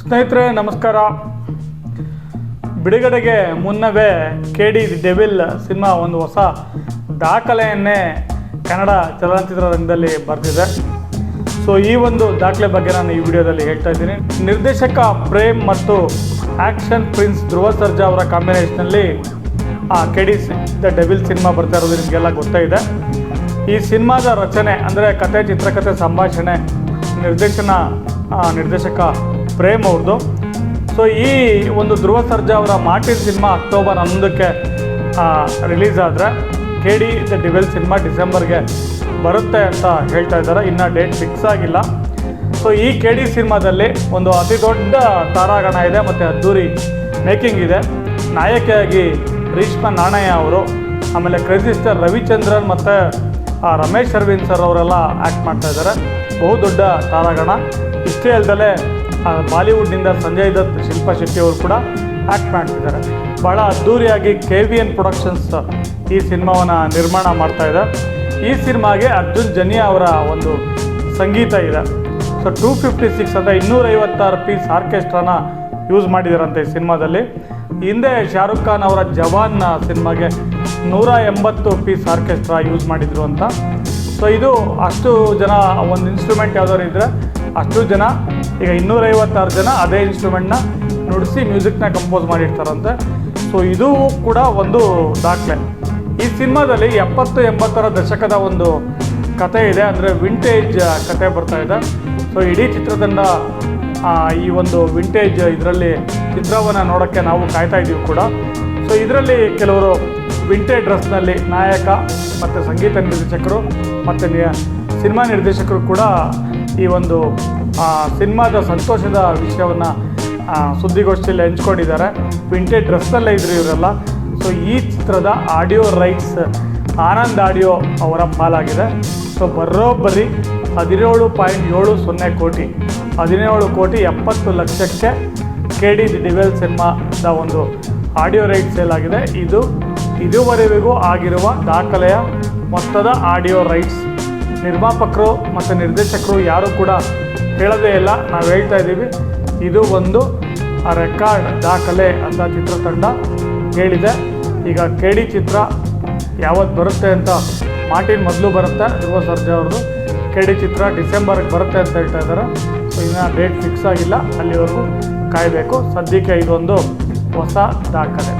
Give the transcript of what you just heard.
ಸ್ನೇಹಿತರೆ, ನಮಸ್ಕಾರ. ಬಿಡುಗಡೆಗೆ ಮುನ್ನವೇ ಕೆ ಡಿ ಡೆವಿಲ್ ಸಿನಿಮಾ ಒಂದು ಹೊಸ ದಾಖಲೆಯನ್ನೇ ಕನ್ನಡ ಚಲನಚಿತ್ರರಂಗದಲ್ಲಿ ಬರೆದಿದೆ. ಸೊ ಈ ಒಂದು ದಾಖಲೆ ಬಗ್ಗೆ ನಾನು ಈ ವಿಡಿಯೋದಲ್ಲಿ ಹೇಳ್ತಾ ಇದ್ದೀನಿ. ನಿರ್ದೇಶಕ ಪ್ರೇಮ್ ಮತ್ತು ಆ್ಯಕ್ಷನ್ ಪ್ರಿನ್ಸ್ ಧ್ರುವ ಸರ್ಜಾ ಅವರ ಕಾಂಬಿನೇಷನಲ್ಲಿ ಆ K D the devil cinema ಬರ್ತಾ ಇರೋದು ನಿಮಗೆಲ್ಲ ಗೊತ್ತೇ ಈ ಸಿನಿಮಾದ ರಚನೆ ಅಂದರೆ ಕತೆ ಚಿತ್ರಕಥೆ ಸಂಭಾಷಣೆ, ನಿರ್ದೇಶನ ನಿರ್ದೇಶಕ ಪ್ರೇಮ್ ಅವ್ರದ್ದು ಸೊ ಈ ಒಂದು ಧ್ರುವ ಸರ್ಜಾ ಅವರ ಮಾರ್ಟಿನ್ ಸಿನಿಮಾ ಅಕ್ಟೋಬರ್ ಹನ್ನೊಂದಕ್ಕೆ ರಿಲೀಸ್ ಆದರೆ K D the devil cinema ಡಿಸೆಂಬರ್ಗೆ ಬರುತ್ತೆ ಅಂತ ಹೇಳ್ತಾ ಇದ್ದಾರೆ. ಇನ್ನೂ ಡೇಟ್ ಫಿಕ್ಸ್ ಆಗಿಲ್ಲ. ಸೊ ಈ ಕೆ ಡಿ ಸಿನಿಮಾದಲ್ಲಿ ಒಂದು ಅತಿ ದೊಡ್ಡ ತಾರಾಗಣ ಇದೆ ಮತ್ತು ಅದ್ದೂರಿ ಮೇಕಿಂಗ್ ಇದೆ. ನಾಯಕಿಯಾಗಿ ರೀಷ್ಮಾ ನಾಣಯ್ಯ ಅವರು, ಆಮೇಲೆ ಕ್ರೇಜಿ ಸ್ಟಾರ್ ರವಿಚಂದ್ರನ್ ಮತ್ತು ರಮೇಶ್ ಅರವಿಂದ್ ಸರ್ ಅವರೆಲ್ಲ ಆ್ಯಕ್ಟ್ ಮಾಡ್ತಾ ಇದ್ದಾರೆ. ಬಹುದೊಡ್ಡ ತಾರಾಗಣ. ಇಷ್ಟೇ ಅಲ್ಲದೆ ಬಾಲಿವುಡ್ನಿಂದ ಸಂಜಯ್ ದತ್, ಶಿಲ್ಪಾ ಶೆಟ್ಟಿ ಅವರು ಕೂಡ ಆ್ಯಕ್ಟ್ ಮಾಡ್ತಿದ್ದಾರೆ. ಭಾಳ ಅದ್ಧೂರಿಯಾಗಿ ಕೆ ವಿ ಎನ್ ಪ್ರೊಡಕ್ಷನ್ಸ್ ಈ ಸಿನಿಮಾವನ್ನು ನಿರ್ಮಾಣ ಮಾಡ್ತಾ ಇದೆ ಈ ಸಿನಿಮಾಗೆ ಅರ್ಜುನ್ ಜನಿಯಾ ಅವರ ಒಂದು ಸಂಗೀತ ಇದೆ. ಸೊ ಟೂ ಫಿಫ್ಟಿ ಸಿಕ್ಸ್ ಅಂದರೆ ಇನ್ನೂರೈವತ್ತಾರು ಪೀಸ್ ಆರ್ಕೆಸ್ಟ್ರಾನ ಯೂಸ್ ಮಾಡಿದಾರಂತೆ ಈ ಸಿನಿಮಾದಲ್ಲಿ. ಹಿಂದೆ ಶಾರುಖ್ ಖಾನ್ ಅವರ ಜವಾನ್ ಸಿನಿಮಾಗೆ ನೂರ ಎಂಬತ್ತು ಪೀಸ್ ಆರ್ಕೆಸ್ಟ್ರಾ ಯೂಸ್ ಮಾಡಿದ್ರು ಅಂತ. ಸೊ ಇದು ಅಷ್ಟು ಜನ ಒಂದು ಇನ್ಸ್ಟ್ರೂಮೆಂಟ್ ಯಾವ್ದಾದ್ರು ಇದ್ದರೆ ಅಷ್ಟು ಜನ, ಈಗ ಇನ್ನೂರೈವತ್ತಾರು ಜನ ಅದೇ ಇನ್ಸ್ಟ್ರೂಮೆಂಟ್ನ ನುಡಿಸಿ ಮ್ಯೂಸಿಕ್ನ ಕಂಪೋಸ್ ಮಾಡಿರ್ತಾರಂತೆ. ಸೊ ಇದು ಕೂಡ ಒಂದು ದಾಖಲೆ. ಈ ಸಿನಿಮಾದಲ್ಲಿ ಎಪ್ಪತ್ತು ಎಂಬತ್ತರ ದಶಕದ ಒಂದು ಕತೆ ಇದೆ, ಅಂದರೆ ವಿಂಟೇಜ್ ಕತೆ ಬರ್ತಾ ಇದೆ. ಸೊ ಇಡೀ ಚಿತ್ರತಂಡ ಈ ಒಂದು ವಿಂಟೇಜ್ ಇದರಲ್ಲಿ ಚಿತ್ರವನ್ನು ನೋಡೋಕ್ಕೆ ನಾವು ಕಾಯ್ತಾ ಇದ್ದೀವಿ ಕೂಡ. ಸೊ ಇದರಲ್ಲಿ ಕೆಲವರು ವಿಂಟೇಜ್ ಡ್ರೆಸ್ನಲ್ಲಿ ನಾಯಕ, ಮತ್ತು ಸಂಗೀತ ನಿರ್ದೇಶಕರು, ಮತ್ತು ಸಿನಿಮಾ ನಿರ್ದೇಶಕರು ಕೂಡ ಈ ಒಂದು ಸಿನಿಮಾದ ಸಂತೋಷದ ವಿಷಯವನ್ನು ಸುದ್ದಿಗೋಷ್ಠಿಯಲ್ಲಿ ಹಂಚ್ಕೊಂಡಿದ್ದಾರೆ. ವಿಂಟೇಜ್ ಡ್ರೆಸ್ಸಲ್ಲೇ ಇದ್ರು ಇವರೆಲ್ಲ. ಸೊ ಈ ಚಿತ್ರದ ಆಡಿಯೋ ರೈಟ್ಸ್ ಆನಂದ್ ಆಡಿಯೋ ಅವರ ಪಾಲಾಗಿದೆ. ಸೊ ಬರೋಬ್ಬರಿ ಹದಿನೇಳು ಪಾಯಿಂಟ್ ಏಳು ಸೊನ್ನೆ ಕೋಟಿ. ಹದಿನೇಳು ಕೋಟಿ ಎಪ್ಪತ್ತು ಲಕ್ಷಕ್ಕೆ ಕೆ ಡಿ ಡಿವೆಲ್ ಸಿನಿಮಾದ ಒಂದು ಆಡಿಯೋ ರೈಟ್ ಸೇಲ್ ಆಗಿದೆ ಇದು ಇದುವರೆಗೂ ಆಗಿರುವ ದಾಖಲೆಯ ಮೊತ್ತದ ಆಡಿಯೋ ರೈಟ್ಸ್ ನಿರ್ಮಾಪಕರು ಮತ್ತು ನಿರ್ದೇಶಕರು ಯಾರೂ ಕೂಡ ಹೇಳೋದೇ ಇಲ್ಲ. ನಾವು ಹೇಳ್ತಾ ಇದ್ದೀವಿ, ಇದು ಒಂದು ರೆಕಾರ್ಡ್ ದಾಖಲೆ ಅಂತ ಚಿತ್ರತಂಡ ಹೇಳಿದೆ. ಈಗ ಕೆ ಡಿ ಚಿತ್ರ ಯಾವತ್ತು ಬರುತ್ತೆ ಅಂತ ಮಾರ್ಟಿನ್ ಮೊದಲು ಬರುತ್ತೆ ಧ್ರುವ ಸರ್ಜಾ ಅವ್ರದ್ದು. ಕೆ ಡಿ ಚಿತ್ರ ಡಿಸೆಂಬರ್ಗೆ ಬರುತ್ತೆ ಅಂತ ಹೇಳ್ತಾ ಇದ್ದಾರೆ. ಸೊ ಇನ್ನು ಡೇಟ್ ಫಿಕ್ಸ್ ಆಗಿಲ್ಲ, ಅಲ್ಲಿವರೆಗೂ ಕಾಯಬೇಕು. ಸದ್ಯಕ್ಕೆ ಇದೊಂದು ಹೊಸ ದಾಖಲೆ.